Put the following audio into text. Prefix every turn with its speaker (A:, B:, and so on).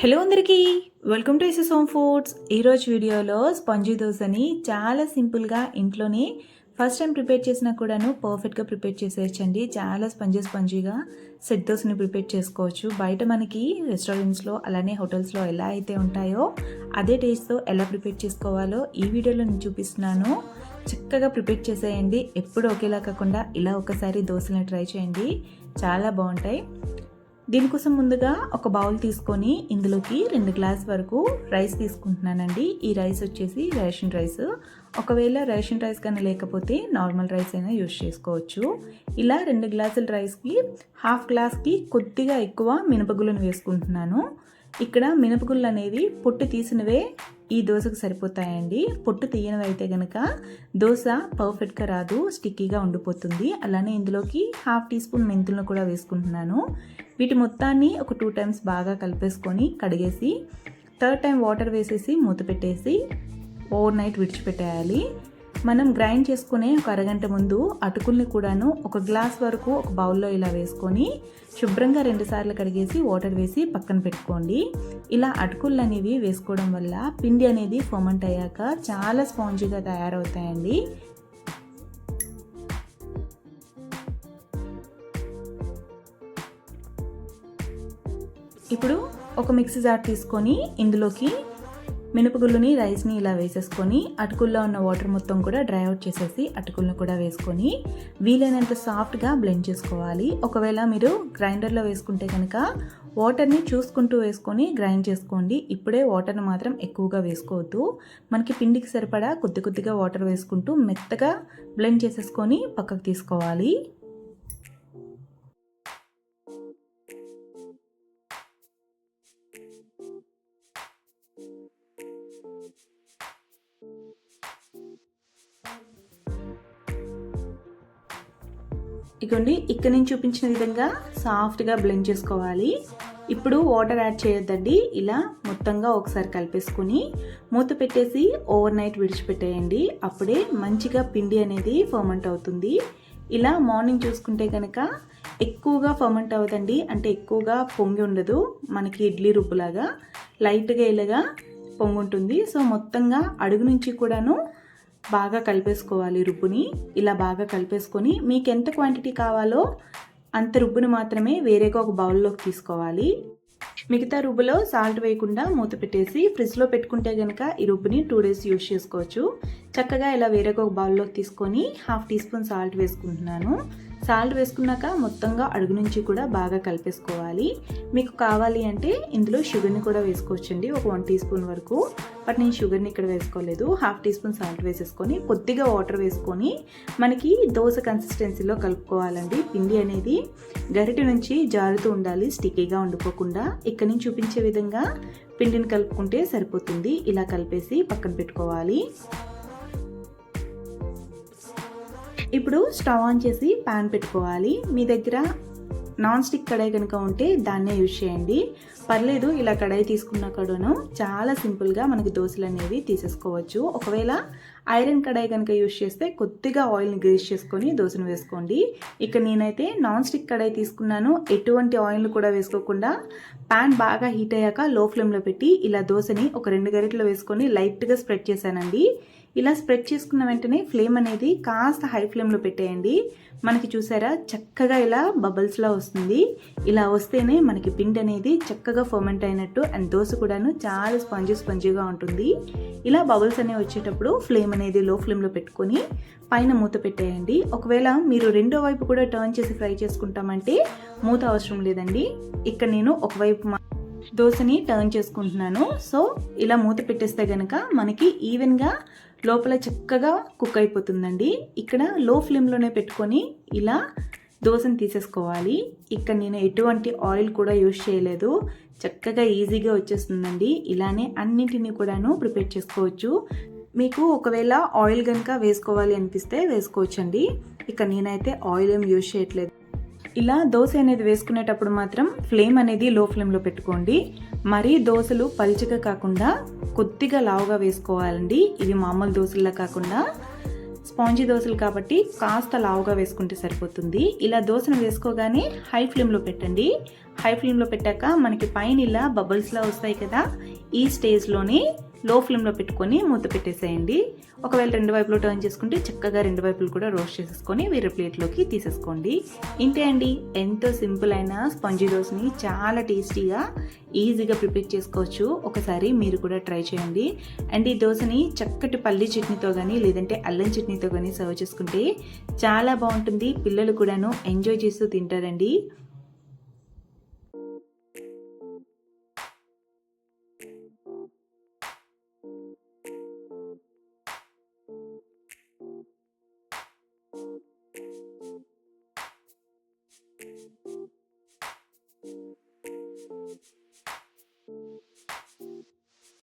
A: Hello అందరికీ. Welcome to SS home foods ఈరోజు వీడియోలో స్పంజీ దోశని చాలా సింపుల్గా ఇంట్లోనే ఫస్ట్ టైం ప్రిపేర్ చేసినా కూడాను పర్ఫెక్ట్గా ప్రిపేర్ చేసేయచ్చండి. చాలా స్పంజీ స్పంజీగా సెట్ దోశని ప్రిపేర్ చేసుకోవచ్చు. బయట మనకి రెస్టారెంట్స్లో అలానే హోటల్స్లో ఎలా అయితే ఉంటాయో అదే టేస్ట్తో ఎలా ప్రిపేర్ చేసుకోవాలో ఈ వీడియోలో నేను చూపిస్తున్నాను. చక్కగా ప్రిపేర్ చేసేయండి. ఎప్పుడు ఒకేలా కాకుండా ఇలా ఒకసారి దోశలను ట్రై చేయండి. చాలా బాగుంటాయి. దీనికోసం ముందుగా ఒక బౌల్ తీసుకొని ఇందులోకి రెండు గ్లాస్ వరకు రైస్ తీసుకుంటున్నానండి. ఈ రైస్ వచ్చేసి రేషన్ రైస్. ఒకవేళ రేషన్ రైస్ కానీ లేకపోతే నార్మల్ రైస్ అయినా యూజ్ చేసుకోవచ్చు. ఇలా రెండు గ్లాసుల రైస్కి హాఫ్ గ్లాస్కి కొద్దిగా ఎక్కువ మినపగుళ్ళను వేసుకుంటున్నాను. ఇక్కడ మినపగుళ్ళు అనేవి పొట్టు తీసినవే ఈ దోశకు సరిపోతాయండి. పొట్టు తీయనివి అయితే కనుక దోశ పర్ఫెక్ట్గా రాదు స్టిక్కీగా ఉండిపోతుంది. అలానే ఇందులోకి హాఫ్ టీ స్పూన్ మెంతులను కూడా వేసుకుంటున్నాను. వీటి మొత్తాన్ని ఒక టూ టైమ్స్ బాగా కలిపేసుకొని కడిగేసి థర్డ్ టైం వాటర్ వేసేసి మూత పెట్టేసి ఓవర్ నైట్ విడిచిపెట్టేయాలి. మనం గ్రైండ్ చేసుకునే ఒక అరగంట ముందు అటుకుల్ని కూడాను ఒక గ్లాస్ వరకు ఒక బౌల్లో ఇలా వేసుకొని శుభ్రంగా రెండుసార్లు కడిగేసి వాటర్ వేసి పక్కన పెట్టుకోండి. ఇలా అటుకులు అనేవి వేసుకోవడం వల్ల పిండి అనేది ఫర్మెంట్ అయ్యాక చాలా స్పాంజీగా తయారవుతాయండి. ఇప్పుడు ఒక మిక్సీ జార్ తీసుకొని ఇందులోకి మినపగుళ్ళుని రైస్ని ఇలా వేసేసుకొని అటుకుల్లో ఉన్న వాటర్ మొత్తం కూడా డ్రై అవుట్ చేసేసి అటుకులను కూడా వేసుకొని వీలైనంత సాఫ్ట్గా బ్లెండ్ చేసుకోవాలి. ఒకవేళ మీరు గ్రైండర్లో వేసుకుంటే కనుక వాటర్ని చూసుకుంటూ వేసుకొని గ్రైండ్ చేసుకోండి. ఇప్పుడే వాటర్ని మాత్రం ఎక్కువగా వేసుకోవద్దు. మనకి పిండికి సరిపడా కొద్ది కొద్దిగా వాటర్ వేసుకుంటూ మెత్తగా బ్లెండ్ చేసేసుకొని పక్కకు తీసుకోవాలి. ఇగోండి ఇక్కడ నుంచి చూపించిన విధంగా సాఫ్ట్గా బ్లెండ్ చేసుకోవాలి. ఇప్పుడు వాటర్ యాడ్ చేయొద్దండి. ఇలా మొత్తంగా ఒకసారి కలిపేసుకుని మూత పెట్టేసి ఓవర్ నైట్ విడిచిపెట్టేయండి. అప్పుడే మంచిగా పిండి అనేది ఫర్మెంట్ అవుతుంది. ఇలా మార్నింగ్ చూసుకుంటే కనుక ఎక్కువగా ఫర్మెంట్ అవ్వదండి. అంటే ఎక్కువగా పొంగి ఉండదు. మనకి ఇడ్లీ రుబ్బులాగా లైట్గా ఇలాగా పొంగుంటుంది సో మొత్తంగా అడుగు నుంచి కూడాను బాగా కలిపేసుకోవాలి రుబ్బుని. ఇలా బాగా కలిపేసుకొని మీకు ఎంత క్వాంటిటీ కావాలో అంత రుబ్బుని మాత్రమే వేరేగా ఒక బౌల్లోకి తీసుకోవాలి. మిగతా రుబ్బులో సాల్ట్ వేయకుండా మూత పెట్టేసి ఫ్రిడ్జ్లో పెట్టుకుంటే కనుక ఈ రుబ్బుని టూ డేస్ యూజ్ చేసుకోవచ్చు. చక్కగా ఇలా వేరేగా ఒక బౌల్లోకి తీసుకొని హాఫ్ టీ స్పూన్ సాల్ట్ వేసుకుంటున్నాను. సాల్ట్ వేసుకున్నాక మొత్తంగా అడుగు నుంచి కూడా బాగా కలిపేసుకోవాలి. మీకు కావాలి అంటే ఇందులో షుగర్ని కూడా వేసుకోవచ్చండి ఒక వన్ టీ స్పూన్ వరకు. బట్ నేను షుగర్ని ఇక్కడ వేసుకోలేదు హాఫ్ టీ స్పూన్ సాల్ట్ వేసేసుకొని కొద్దిగా వాటర్ వేసుకొని మనకి దోశ కన్సిస్టెన్సీలో కలుపుకోవాలండి. పిండి అనేది గరిటె నుంచి జారుతూ ఉండాలి స్టిక్కీగా ఉండిపోకుండా. ఇక్కడ నుంచి చూపించే విధంగా పిండిని కలుపుకుంటే సరిపోతుంది. ఇలా కలిపేసి పక్కన పెట్టుకోవాలి. ఇప్పుడు స్టవ్ ఆన్ చేసి ప్యాన్ పెట్టుకోవాలి. మీ దగ్గర నాన్ స్టిక్ కడాయి కనుక ఉంటే దాన్నే యూజ్ చేయండి. పర్లేదు ఇలా కడాయి తీసుకున్న కడను చాలా సింపుల్గా మనకి దోశలు అనేవి తీసేసుకోవచ్చు. ఒకవేళ ఐరన్ కడాయి కనుక యూజ్ చేస్తే కొద్దిగా ఆయిల్ని గ్రీస్ చేసుకొని దోశను వేసుకోండి. ఇక్కడ నేనైతే నాన్ స్టిక్ కడాయి తీసుకున్నాను. ఎటువంటి ఆయిల్ని కూడా వేసుకోకుండా ప్యాన్ బాగా హీట్ అయ్యాక లో ఫ్లేమ్లో పెట్టి ఇలా దోశని ఒక రెండు గరిటలు వేసుకొని లైట్గా స్ప్రెడ్ చేశానండి. ఇలా స్ప్రెడ్ చేసుకున్న వెంటనే ఫ్లేమ్ అనేది కాస్త హై ఫ్లేమ్లో పెట్టేయండి. మనకి చూసారా చక్కగా ఇలా బబుల్స్లా వస్తుంది. ఇలా వస్తేనే మనకి పిండి అనేది చక్కగా ఫర్మెంట్ అయినట్టు అండ్ దోశ కూడాను చాలా స్పంజీ స్పంజీగా ఉంటుంది. ఇలా బబుల్స్ అనేవి వచ్చేటప్పుడు ఫ్లేమ్ అనేది లో ఫ్లేమ్లో పెట్టుకొని పైన మూత పెట్టేయండి. ఒకవేళ మీరు రెండో వైపు కూడా టర్న్ చేసి ఫ్రై చేసుకుంటామంటే మూత అవసరం లేదండి. ఇక్కడ నేను ఒకవైపు దోశని టర్న్ చేసుకుంటున్నాను. సో ఇలా మూత పెట్టేస్తే కనుక మనకి ఈవెన్గా లోపల చక్కగా కుక్ అయిపోతుందండి. ఇక్కడ లో ఫ్లేమ్లోనే పెట్టుకొని ఇలా దోశను తీసేసుకోవాలి. ఇక్కడ నేను ఎటువంటి ఆయిల్ కూడా యూజ్ చేయలేదు. చక్కగా ఈజీగా వచ్చేస్తుందండి. ఇలానే అన్నింటినీ కూడాను ప్రిపేర్ చేసుకోవచ్చు. మీకు ఒకవేళ ఆయిల్ కనుక వేసుకోవాలి అనిపిస్తే వేసుకోవచ్చండి. ఇక నేనైతే ఆయిల్ ఏం యూజ్ చేయట్లేదు. ఇలా దోశ అనేది వేసుకునేటప్పుడు మాత్రం ఫ్లేమ్ అనేది లో ఫ్లేమ్లో పెట్టుకోండి. మరీ దోశలు పల్చగా కాకుండా కొద్దిగా లావుగా వేసుకోవాలండి. ఇవి మామూలు దోశల్లా కాకుండా. స్పాంజీ దోశలు కాబట్టి కాస్త లావుగా వేసుకుంటే సరిపోతుంది. ఇలా దోశను వేసుకోగానే హై ఫ్లేమ్లో పెట్టండి. హై ఫ్లేమ్లో పెట్టాక మనకి పైన ఇలా బబుల్స్లా వస్తాయి కదా ఈ స్టేజ్లోనే లో ఫ్లేమ్లో పెట్టుకొని మూత పెట్టేసేయండి. ఒకవేళ రెండు వైపులో టర్న్ చేసుకుంటే చక్కగా రెండు వైపులు కూడా రోస్ట్ చేసేసుకొని వేరే ప్లేట్లోకి తీసేసుకోండి. ఇంతే అండి. ఎంతో సింపుల్ అయిన స్పంజీ దోశని చాలా టేస్టీగా ఈజీగా ప్రిపేర్ చేసుకోవచ్చు. ఒకసారి మీరు కూడా ట్రై చేయండి. అండ్ ఈ దోశని చక్కటి పల్లి చట్నీతో కానీ లేదంటే అల్లం చట్నీతో కానీ సర్వ్ చేసుకుంటే చాలా బాగుంటుంది. పిల్లలు కూడాను ఎంజాయ్ చేస్తూ తింటారండి.